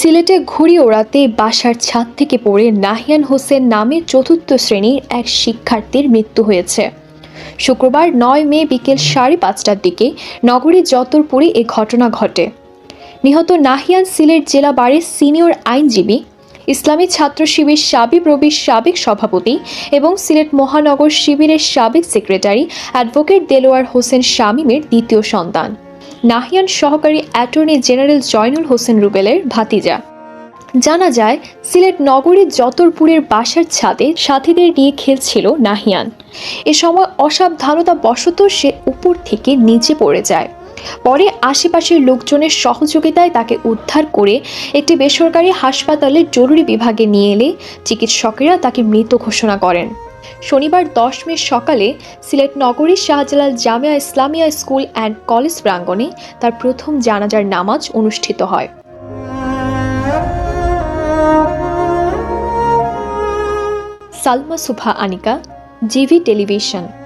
সিলেটে ঘুড়ি ওড়াতে বাসার ছাদ থেকে পড়ে নাহিয়ান হোসেন নামে চতুর্থ শ্রেণির এক শিক্ষার্থীর মৃত্যু হয়েছে। শুক্রবার নয় মে বিকেল সাড়ে পাঁচটার দিকে নগরীর যতরপুরে এ ঘটনা ঘটে। নিহত নাহিয়ান সিলেট জেলা বাড়ির সিনিয়র আইনজীবী, ইসলামী ছাত্র শিবির সাবিব রবির সাবেক সভাপতি এবং সিলেট মহানগর শিবিরের সাবেক সেক্রেটারি অ্যাডভোকেট দেলোয়ার হোসেন শামীমের দ্বিতীয় সন্তান। নাহিয়ান সহকারী অ্যাটর্নি জেনারেল জয়নুল হোসেন রুবেলের ভাতিজা। জানা যায়, সিলেট নগরীর যতরপুরের বাসার ছাদে সাথীদের নিয়ে খেলছিল নাহিয়ান। এ সময় অসাবধানতা বশত সে উপর থেকে নিচে পড়ে যায়। পরে আশেপাশের লোকজনের সহযোগিতায় তাকে উদ্ধার করে একটি বেসরকারি হাসপাতালের জরুরি বিভাগে নিয়ে এলে চিকিৎসকেরা তাকে মৃত ঘোষণা করেন। শনিবার দশ মে সকালে সিলেট নগরীর Shahjalal Jamia Islamia school and college প্রাঙ্গণে তার প্রথম জানাজার নামাজ অনুষ্ঠিত হয়। সালমা সুফা আনিকা, জিভি টেলিভিশন।